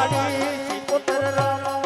મારી પુત્ર રમવા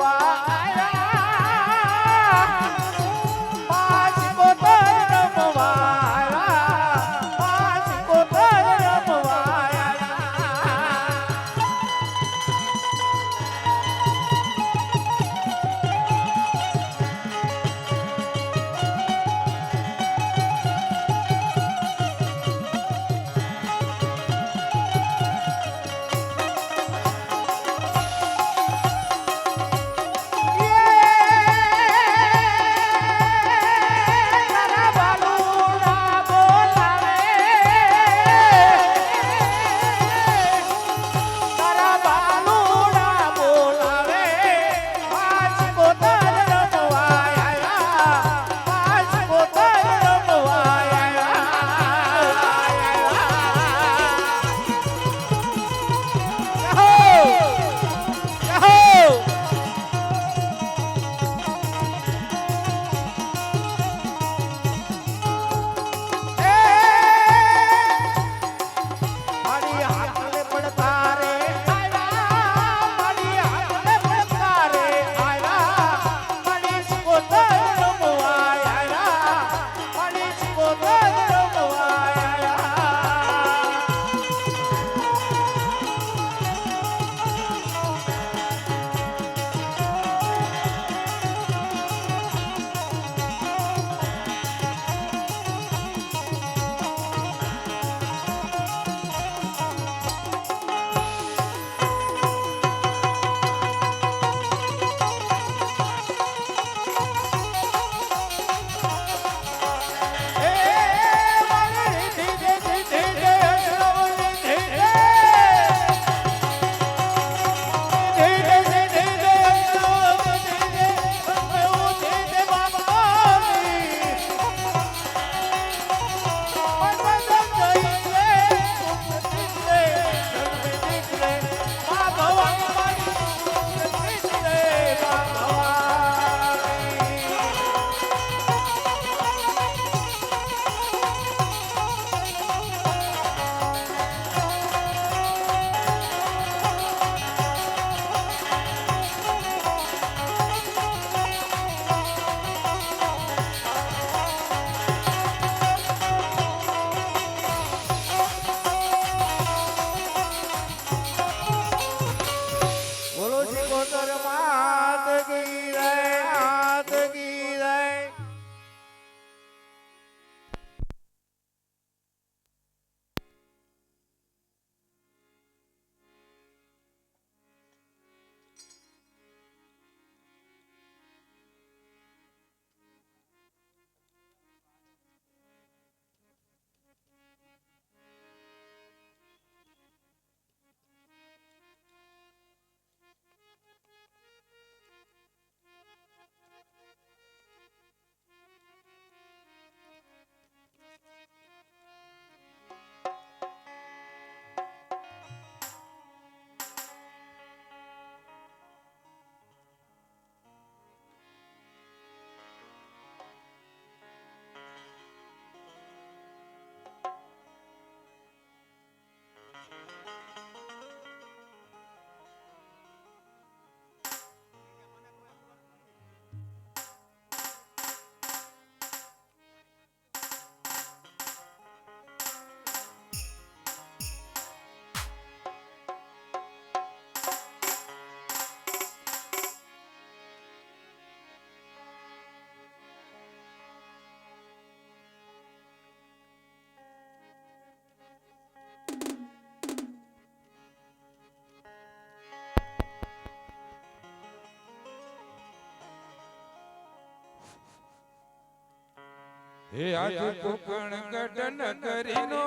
હે આજ કોકણ ગઢન કરીનો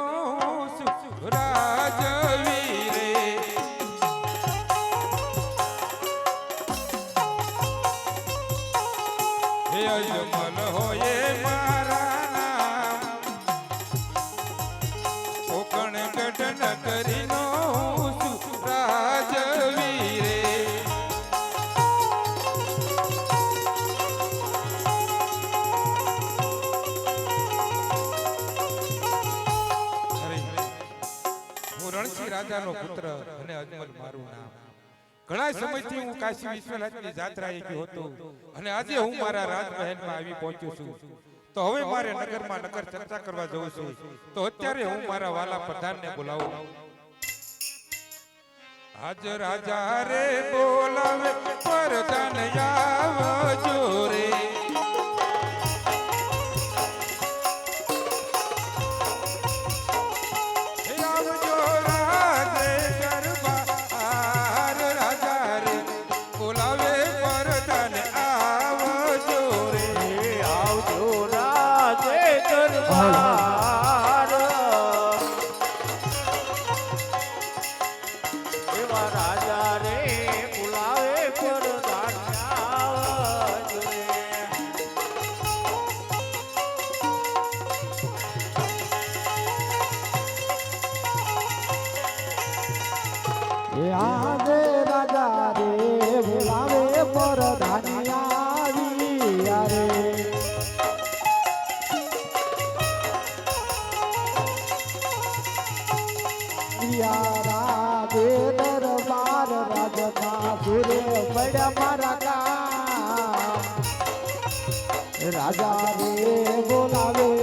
રાજવીરે રાજાનો પુત્ર અને અજમલ મારું નામ. ઘણા સમયથી હું કાશી વિશ્વનાથની જાત્રા એક હતો અને આજે હું મારા રાજમહેલમાં આવી પહોંચ્યો છું. તો હવે મારે નગરમાં નગર ચર્ચા કરવા જવું છું. તો અત્યારે હું મારા વાલા પ્રધાનને બોલાવું. આજ રાજા રે બોલાવે, પરધાન આવજો રે. આજે રાજા રે બોલાવે પરધાની આવી રે મારા કામ. રાજા રે બોલાવે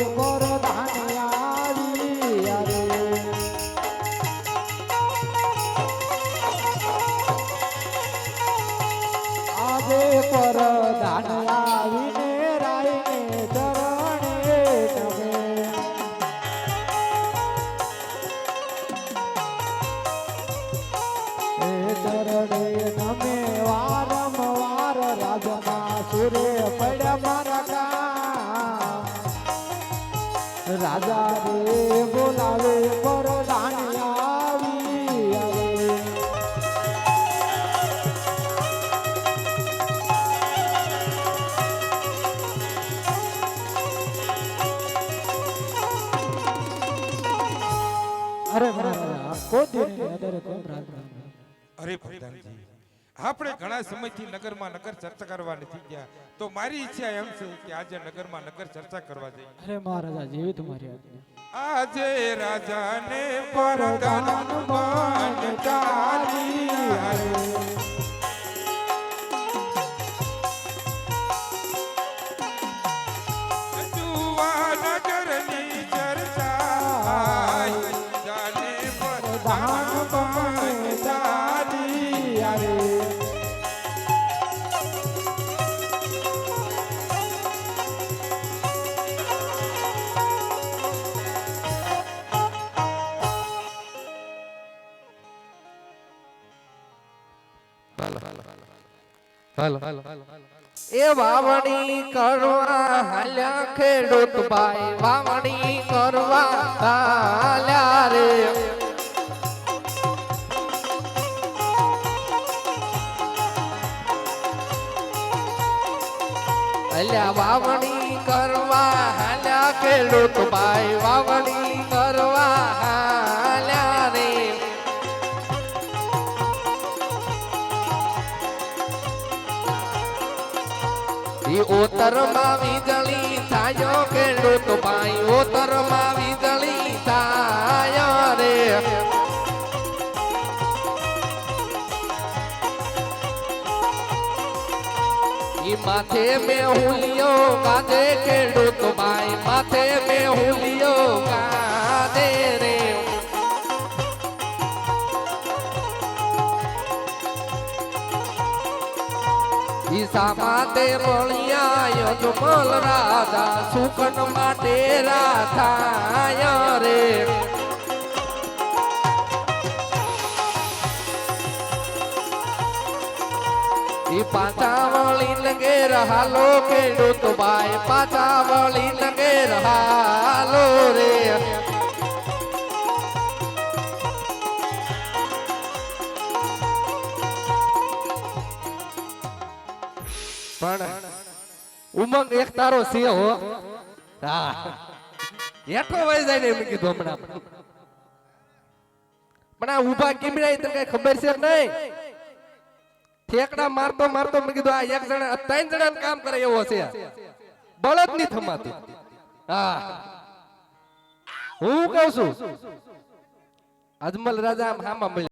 ચરણે નમે વારંવાર રાજના સુરે પડ્યા રાજા અરે પ્રધાનજી આપણે ઘણા સમયથી નગરમાં નગર ચર્ચા કરવા નથી ગયા. તો મારી ઈચ્છા એમ છે કે આજે નગરમાં નગર ચર્ચા કરવા જઈએ. અરે મહારાજા જેવી તમારી આજ્ઞા. આજે રાજાને પરદાન બાણ ચાલી આવે. એ વાવણી કરવા હાલ્યા ખેડૂત ભાઈ, વાવણી કરવા હાલ્યા રે. હાલ્યા વાવણી કરવા હાલ્યા ખેડૂત ભાઈ, વાવણી ઈ ઓતરમાં વીજળી થાય ખેડૂત ભાઈ ઓતરમાં વીજળી થાય રે. ઈ માથે મે હુલિયો ગાજે ખેડૂત ભાઈ માથે મે હુલિયો ઈસા માટે મળ્યા યજમલ રાજા સુકન માટે રાધાય રે. પાછા વળી લગે રહાલો તો ભાઈ પાછા વળી લગે હાલો રે. ઉમંગ એક તારો સિંહ હો. હા. વહી જાય ને એમ કીધું હમણાં. પણ આ ઊભા કેમ તને કઈ ખબર છે નહીં? ઠેકડા મારતો મારતો મેં કીધું, આ એક જણા ત્રણ જણા કામ કરે એવો છે. બળદ નહીં થમાતું. હા. હું કહું છું, અજમલ રાજા આમ હામાં